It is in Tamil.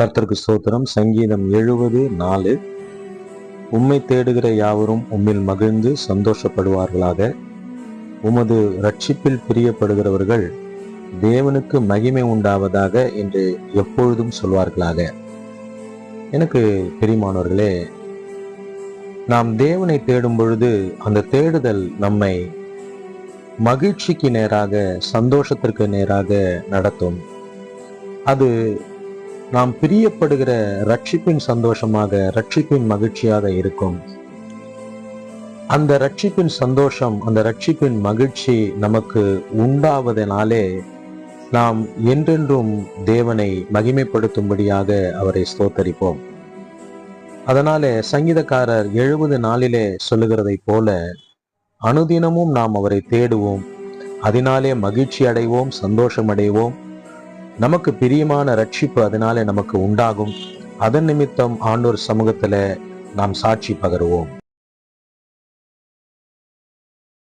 கர்த்தருக்கு ஸ்தோத்திரம். சங்கீதம் எழுபது நாலு. உம்மை தேடுகிற யாவரும் உம்மில் மகிழ்ந்து சந்தோஷப்படுவார்களாக. உமது ரட்சிப்பில் பிரியப்படுகிறவர்கள் தேவனுக்கு மகிமை உண்டாவதாக என்று எப்பொழுதும் சொல்வார்களாக. எனக்கு பெரியமானவர்களே நாம் தேவனை தேடும் பொழுது அந்த தேடுதல் நம்மை மகிழ்ச்சிக்கு நேராக சந்தோஷத்திற்கு நேராக நடத்தும். அது நாம் பிரியப்படுகிற ரட்சிப்பின் சந்தோஷமாக ரட்சிப்பின் மகிழ்ச்சியாக இருக்கும். அந்த ரட்சிப்பின் சந்தோஷம் அந்த ரட்சிப்பின் மகிழ்ச்சி நமக்கு உண்டாவதனாலே நாம் என்றென்றும் தேவனை மகிமைப்படுத்தும்படியாக அவரை ஸ்தோத்தரிப்போம். அதனாலே சங்கீதக்காரர் எழுபது நாளிலே சொல்லுகிறதைப் போல அனுதினமும் நாம் அவரை தேடுவோம். அதனாலே மகிழ்ச்சி அடைவோம் சந்தோஷம் அடைவோம். நமக்கு பிரியமான ரட்சிப்பு அதனாலே நமக்கு உண்டாகும். அதன் நிமித்தம் ஆண்டோர் சமூகத்துல நாம் சாட்சி பகருவோம்.